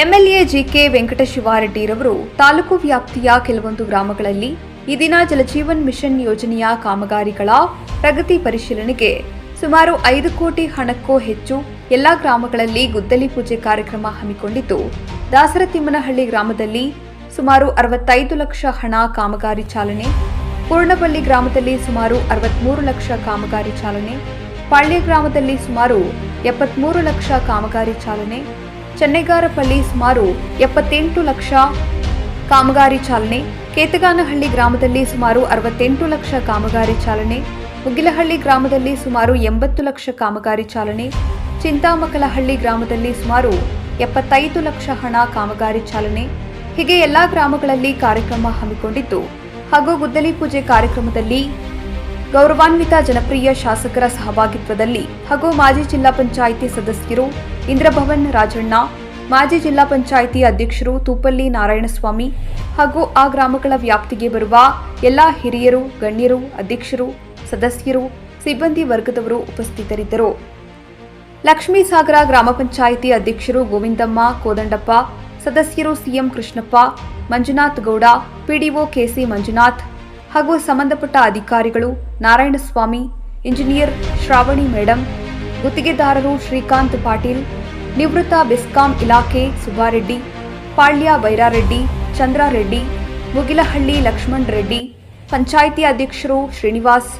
MLA GK ವೆಂಕಟಶಿವಾರೆಡ್ಡಿರವರು taluk ವ್ಯಾಪ್ತಿಯ ಕೆಲವೊಂದು ಗ್ರಾಮಗಳಲ್ಲಿ ಈ ದಿನ ಜಲಜೀವನ್ ಮಿಷನ್ ಯೋಜನೆಯ ಕಾಮಗಾರಿಗಳ ಪ್ರಗತಿ ಪರಿಶೀಲನೆಗೆ ಸುಮಾರು ಐದು ಕೋಟಿ ಹಣಕ್ಕೂ ಹೆಚ್ಚು ಎಲ್ಲಾ ಗ್ರಾಮಗಳಲ್ಲಿ ಗುದ್ದಲಿ ಪೂಜೆ ಕಾರ್ಯಕ್ರಮ ಹಮ್ಮಿಕೊಂಡಿದ್ದು ದಾಸರತಿಮ್ಮನಹಳ್ಳಿ ಗ್ರಾಮದಲ್ಲಿ ಸುಮಾರು ಅರವತ್ತೈದು ಲಕ್ಷ ಹಣ ಕಾಮಗಾರಿ ಚಾಲನೆ, ಪೂರ್ಣಬಳ್ಳಿ ಗ್ರಾಮದಲ್ಲಿ ಸುಮಾರು ಅರವತ್ಮೂರು ಲಕ್ಷ ಕಾಮಗಾರಿ ಚಾಲನೆ, ಪಾಳ್ಯ ಗ್ರಾಮದಲ್ಲಿ ಸುಮಾರು ಎಪ್ಪತ್ಮೂರು ಲಕ್ಷ ಕಾಮಗಾರಿ ಚಾಲನೆ ಚೆನ್ನೆಗಾರಪಳ್ಳಿ ಸುಮಾರು ಎಪ್ಪತ್ತೆಂಟು ಲಕ್ಷ ಕಾಮಗಾರಿ ಚಾಲನೆ. ಕೇತಗಾನಹಳ್ಳಿ ಗ್ರಾಮದಲ್ಲಿ ಸುಮಾರು ಅರವತ್ತೆಂಟು ಲಕ್ಷ ಕಾಮಗಾರಿ ಚಾಲನೆ. ಮುಗಿಲಹಳ್ಳಿ ಗ್ರಾಮದಲ್ಲಿ ಸುಮಾರು ಎಂಬತ್ತು ಲಕ್ಷ ಕಾಮಗಾರಿ ಚಾಲನೆ. ಚಿಂತಾಮಕಲಹಳ್ಳಿ ಗ್ರಾಮದಲ್ಲಿ ಸುಮಾರು ಎಪ್ಪತ್ತೈದು ಲಕ್ಷ ಹಣ ಕಾಮಗಾರಿ ಚಾಲನೆ. ಹೀಗೆ ಎಲ್ಲಾ ಗ್ರಾಮಗಳಲ್ಲಿ ಕಾರ್ಯಕ್ರಮ ಹಮ್ಮಿಕೊಂಡಿತ್ತು ಹಾಗೂ ಗುದ್ದಲಿ ಪೂಜೆ ಕಾರ್ಯಕ್ರಮದಲ್ಲಿ ಗೌರವಾನ್ವಿತ ಜನಪ್ರಿಯ ಶಾಸಕರ ಸಹಭಾಗಿತ್ವದಲ್ಲಿ ಹಾಗೂ ಮಾಜಿ ಜಿಲ್ಲಾ ಪಂಚಾಯಿತಿ ಸದಸ್ಯರು ಇಂದ್ರಭವನ್ ರಾಜಣ್ಣ, ಮಾಜಿ ಜಿಲ್ಲಾ ಪಂಚಾಯಿತಿ ಅಧ್ಯಕ್ಷರು ತೂಪಲ್ಲಿ ನಾರಾಯಣಸ್ವಾಮಿ ಹಾಗೂ ಆ ಗ್ರಾಮಗಳ ವ್ಯಾಪ್ತಿಗೆ ಬರುವ ಎಲ್ಲಾ ಹಿರಿಯರು, ಗಣ್ಯರು, ಅಧ್ಯಕ್ಷರು, ಸದಸ್ಯರು, ಸಿಬ್ಬಂದಿ ವರ್ಗದವರು ಉಪಸ್ಥಿತರಿದ್ದರು. ಲಕ್ಷ್ಮೀಸಾಗರ ಗ್ರಾಮ ಪಂಚಾಯಿತಿ ಅಧ್ಯಕ್ಷರು ಗೋವಿಂದಮ್ಮ, ಕೋದಂಡಪ್ಪ, ಸದಸ್ಯರು CM Krishnappa, Manjunath Gowda, PDO KC Manjunath ಹಾಗೂ ಸಂಬಂಧಪಟ್ಟ ಅಧಿಕಾರಿಗಳು ನಾರಾಯಣಸ್ವಾಮಿ, ಇಂಜಿನಿಯರ್ ಶ್ರಾವಣಿ ಮೇಡಂ, ಗುತ್ತಿಗೆದಾರರು ಶ್ರೀಕಾಂತ್ ಪಾಟೀಲ್, ನಿವೃತ್ತ ಬೆಸ್ಕಾಂ ಇಲಾಖೆ ಸುಬ್ಬಾರೆಡ್ಡಿ, ಪಾಳ್ಯ ಬೈರಾರೆಡ್ಡಿ ಚಂದ್ರಾರೆಡ್ಡಿ, ಮುಗಿಲಹಳ್ಳಿ ಲಕ್ಷ್ಮಣ್ ರೆಡ್ಡಿ, ಪಂಚಾಯಿತಿ ಅಧ್ಯಕ್ಷರು ಶ್ರೀನಿವಾಸ್,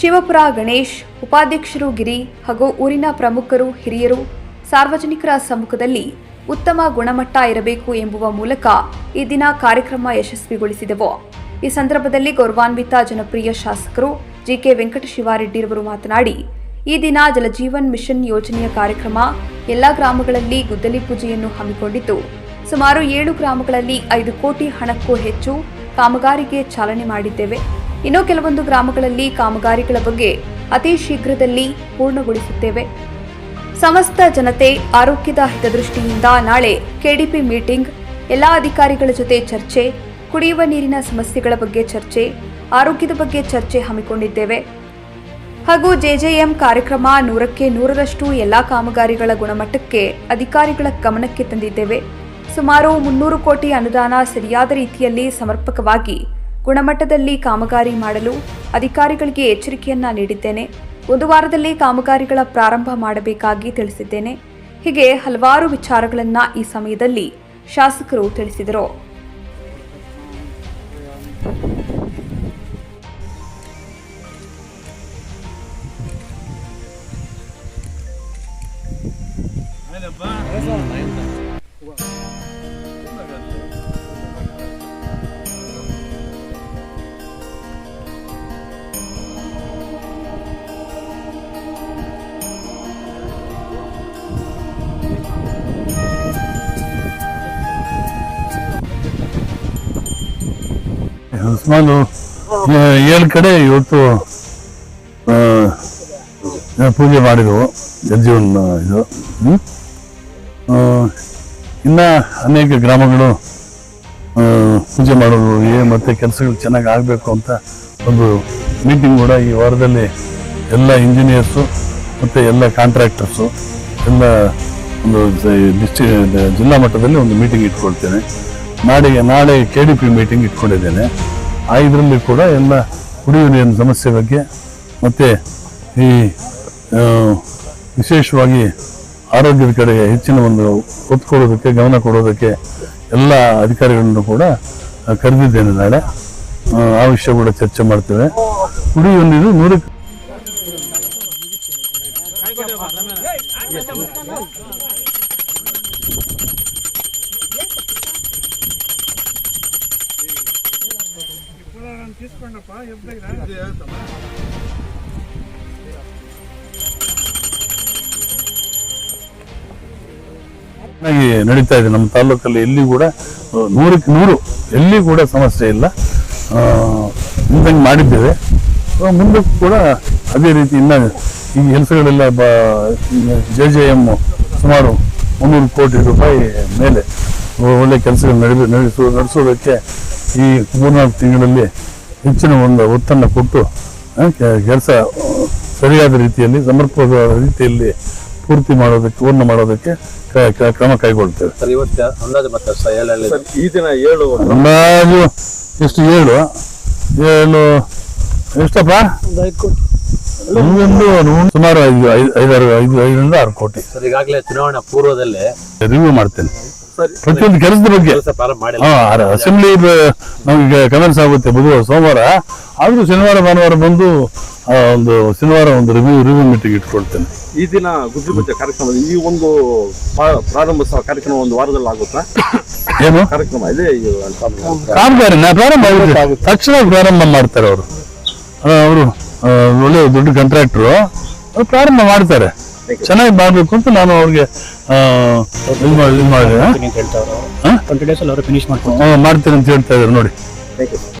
ಶಿವಪುರ ಗಣೇಶ್, ಉಪಾಧ್ಯಕ್ಷರು ಗಿರಿ ಹಾಗೂ ಊರಿನ ಪ್ರಮುಖರು ಹಿರಿಯರು, ಸಾರ್ವಜನಿಕರ ಸಮ್ಮುಖದಲ್ಲಿ ಉತ್ತಮ ಗುಣಮಟ್ಟ ಇರಬೇಕು ಎಂಬುವ ಮೂಲಕ ಈ ದಿನ ಕಾರ್ಯಕ್ರಮ ಯಶಸ್ವಿಗೊಳಿಸಿದೆವು. ಈ ಸಂದರ್ಭದಲ್ಲಿ ಗೌರವಾನ್ವಿತ ಜನಪ್ರಿಯ ಶಾಸಕರು ಜಿಕೆ ವೆಂಕಟಶಿವಾರೆಡ್ಡಿರವರು ಮಾತನಾಡಿ, ಈ ದಿನ ಜಲಜೀವನ್ ಮಿಷನ್ ಯೋಜನೆಯ ಕಾರ್ಯಕ್ರಮ ಎಲ್ಲ ಗ್ರಾಮಗಳಲ್ಲಿ ಗುದ್ದಲಿ ಪೂಜೆಯನ್ನು ಹಮ್ಮಿಕೊಂಡಿದ್ದು, ಸುಮಾರು ಏಳು ಗ್ರಾಮಗಳಲ್ಲಿ ಐದು ಕೋಟಿ ಹಣಕ್ಕೂ ಹೆಚ್ಚು ಕಾಮಗಾರಿಗೆ ಚಾಲನೆ ಮಾಡಿದ್ದೇವೆ. ಇನ್ನು ಕೆಲವೊಂದು ಗ್ರಾಮಗಳಲ್ಲಿ ಕಾಮಗಾರಿಗಳ ಬಗ್ಗೆ ಅತಿ ಶೀಘ್ರದಲ್ಲಿ ಪೂರ್ಣಗೊಳಿಸುತ್ತೇವೆ. ಸಮಸ್ತ ಜನತೆ ಆರೋಗ್ಯದ ಹಿತದೃಷ್ಟಿಯಿಂದ ನಾಳೆ ಕೆಡಿಪಿ ಮೀಟಿಂಗ್, ಎಲ್ಲ ಅಧಿಕಾರಿಗಳ ಜೊತೆ ಚರ್ಚೆ ಕುಡಿಯುವ ನೀರಿನ ಸಮಸ್ಯೆಗಳ ಬಗ್ಗೆ ಚರ್ಚೆ, ಆರೋಗ್ಯದ ಬಗ್ಗೆ ಚರ್ಚೆ ಹಮ್ಮಿಕೊಂಡಿದ್ದೇವೆ. ಹಾಗೂ ಜೆಜೆಎಂ ಕಾರ್ಯಕ್ರಮ ನೂರಕ್ಕೆ ನೂರರಷ್ಟು ಎಲ್ಲಾ ಕಾಮಗಾರಿಗಳ ಗುಣಮಟ್ಟಕ್ಕೆ ಅಧಿಕಾರಿಗಳ ಗಮನಕ್ಕೆ ತಂದಿದ್ದೇವೆ. ಸುಮಾರು ಮುನ್ನೂರು ಕೋಟಿ ಅನುದಾನ ಸರಿಯಾದ ರೀತಿಯಲ್ಲಿ ಸಮರ್ಪಕವಾಗಿ ಗುಣಮಟ್ಟದಲ್ಲಿ ಕಾಮಗಾರಿ ಮಾಡಲು ಅಧಿಕಾರಿಗಳಿಗೆ ಎಚ್ಚರಿಕೆಯನ್ನ ನೀಡಿದ್ದೇನೆ. ಒಂದು ವಾರದಲ್ಲಿ ಕಾಮಗಾರಿಗಳ ಪ್ರಾರಂಭ ಮಾಡಬೇಕಾಗಿ ತಿಳಿಸಿದ್ದೇನೆ. ಹೀಗೆ ಹಲವಾರು ವಿಚಾರಗಳನ್ನು ಈ ಸಮಯದಲ್ಲಿ ಶಾಸಕರು ತಿಳಿಸಿದರು. Thank you. ಸುಮಾರು ಏಳು ಕಡೆ ಇವತ್ತು ಪೂಜೆ ಮಾಡಿದವು ಜಲಜೀವನ್ ಇದು ಇನ್ನು ಅನೇಕ ಗ್ರಾಮಗಳು ಪೂಜೆ ಮಾಡೋದು ಮತ್ತು ಕೆಲಸಗಳು ಚೆನ್ನಾಗಿ ಆಗಬೇಕು ಅಂತ ಒಂದು ಮೀಟಿಂಗ್ ಕೂಡ ಈ ವಾರದಲ್ಲಿ ಎಲ್ಲ ಇಂಜಿನಿಯರ್ಸು ಮತ್ತು ಎಲ್ಲ ಕಾಂಟ್ರಾಕ್ಟರ್ಸು ಎಲ್ಲ ಒಂದು ಡಿಸ್ಟ್ರಿ ಜಿಲ್ಲಾ ಮಟ್ಟದಲ್ಲಿ ಒಂದು ಮೀಟಿಂಗ್ ಇಟ್ಕೊಳ್ತೇನೆ. ನಾಳೆ ನಾಳೆ ಕೆ ಡಿ ಪಿ ಮೀಟಿಂಗ್ ಇಟ್ಕೊಂಡಿದ್ದೇನೆ. ಆ ಇದರಲ್ಲಿ ಕೂಡ ಎಲ್ಲ ಕುಡಿಯುವ ನೀರಿನ ಸಮಸ್ಯೆ ಬಗ್ಗೆ ಮತ್ತು ಈ ವಿಶೇಷವಾಗಿ ಆರೋಗ್ಯದ ಕಡೆಗೆ ಹೆಚ್ಚಿನ ಒಂದು ಒತ್ತು ಕೊಡೋದಕ್ಕೆ ಗಮನ ಕೊಡೋದಕ್ಕೆ ಎಲ್ಲ ಅಧಿಕಾರಿಗಳನ್ನು ಕೂಡ ಕರೆದಿದ್ದೇನೆ ನಾಳೆ. ಆ, ಆ ವಿಷಯ ಕೂಡ ಚರ್ಚೆ ಮಾಡ್ತೇವೆ. ಕುಡಿಯುವ ನೀರು ನೂರಕ್ಕೆ ಚೆನ್ನಾಗಿ ನಡೀತಾ ಇದೆ ನಮ್ಮ ತಾಲೂಕಲ್ಲಿ ಎಲ್ಲಿ ಕೂಡ ನೂರಕ್ಕೆ ನೂರು ಎಲ್ಲಿ ಕೂಡ ಸಮಸ್ಯೆ ಇಲ್ಲ. ಆ, ಇಂದಂಗೆ ಮಾಡಿದ್ದೇವೆ. ಮುಂದಕ್ಕೂ ಕೂಡ ಅದೇ ರೀತಿ ಇನ್ನ ಈ ಕೆಲಸಗಳೆಲ್ಲ ಜೆ ಜೆ ಎಂ ಸುಮಾರು ಮುನ್ನೂರು ಕೋಟಿ ರೂಪಾಯಿ ಮೇಲೆ ಒಳ್ಳೆ ಕೆಲಸಗಳು ನಡೆದು ನಡೆಸು ನಡೆಸೋದಕ್ಕೆ ಈ ಮೂರ್ನಾಲ್ಕು ತಿಂಗಳಲ್ಲಿ ಹೆಚ್ಚಿನ ಒಂದು ಒತ್ತನ್ನು ಕೊಟ್ಟು ಕೆಲಸ ಸರಿಯಾದ ರೀತಿಯಲ್ಲಿ ಸಮರ್ಪಕ ರೀತಿಯಲ್ಲಿ ಪೂರ್ತಿ ಮಾಡೋದಕ್ಕೆ ಪೂರ್ಣ ಮಾಡೋದಕ್ಕೆ ಕ್ರಮ ಕೈಗೊಳ್ತೇವೆ. ಸರ್ ಇವತ್ತು ಅಂದಾಜು ಮತ್ತೆ ಸರ್ ಏಳಲ್ಲಿ ಈ ದಿನ ಏಳು ಅಂದಾಜು ಎಷ್ಟು ಏಳು? ಏಳು ಎಷ್ಟಪ್ಪ? ಒಂದು ಸುಮಾರು ಐದು ಐದು ಐದಾರು ಐದು ಐದರಿಂದ ಆರು ಕೋಟಿ. ಸರ್ ಈಗಾಗಲೇ ಚುನಾವಣಾ ಪೂರ್ವದಲ್ಲೇ ರಿವ್ಯೂ ಮಾಡ್ತೇನೆ. ಪ್ರತಿಯೊಂದು ಕೆಲಸದ ಬಗ್ಗೆ. ಅಸೆಂಬ್ಲಿ ನಮಗೆ ಕಮೆಂಟ್ಸ್ ಆಗುತ್ತೆ ಬುಧವಾರ ಸೋಮವಾರ. ಆದ್ರೂ ಶನಿವಾರ ಭಾನುವಾರ ಬಂದು ಒಂದು ಶನಿವಾರ ಒಂದು ರಿವ್ಯೂ ರಿವ್ಯೂ ಮೀಟಿಂಗ್ ಇಟ್ಕೊಳ್ತೇನೆ. ಈ ದಿನ ಗುದ್ದು ಬಜ್ಜೆ ಕಾರ್ಯಕ್ರಮ ಈ ಒಂದು ಪಾ- ಪ್ರಾರಂಭಿಸುವ ಕಾರ್ಯಕ್ರಮ ಒಂದು ವಾರದಲ್ಲಿ ಆಗುತ್ತಾ? ಏನು? ಕಾರ್ಯಕ್ರಮ ಇದೆ ಕಾಮಗಾರಿ ನಾ ಪ್ರಾರಂಭ ಆಗುತ್ತೆ. ತಕ್ಷಣ ಪ್ರಾರಂಭ ಮಾಡ್ತಾರೆ ಅವರು. ಅವರು ಒಳ್ಳೆ ದೊಡ್ಡ ಕಾಂಟ್ರಾಕ್ಟ್ರು ಅವ್ರು ಪ್ರಾರಂಭ ಮಾಡ್ತಾರೆ. ಚೆನ್ನಾಗಿ ಮಾಡಬೇಕು ಅಂತ ನಾನು ಅವ್ರಿಗೆ ಆ, ಇದು ಮಾಡಿ ಇದು ಮಾಡಿ ಡೇಸ್ ಅಲ್ಲಿ ಅವರು ಫಿನಿಶ್ ಮಾಡ್ತಾರೆ ಮಾಡ್ತೀನಿ ಅಂತ ಹೇಳ್ತಾ ಇದ್ರು ನೋಡಿ.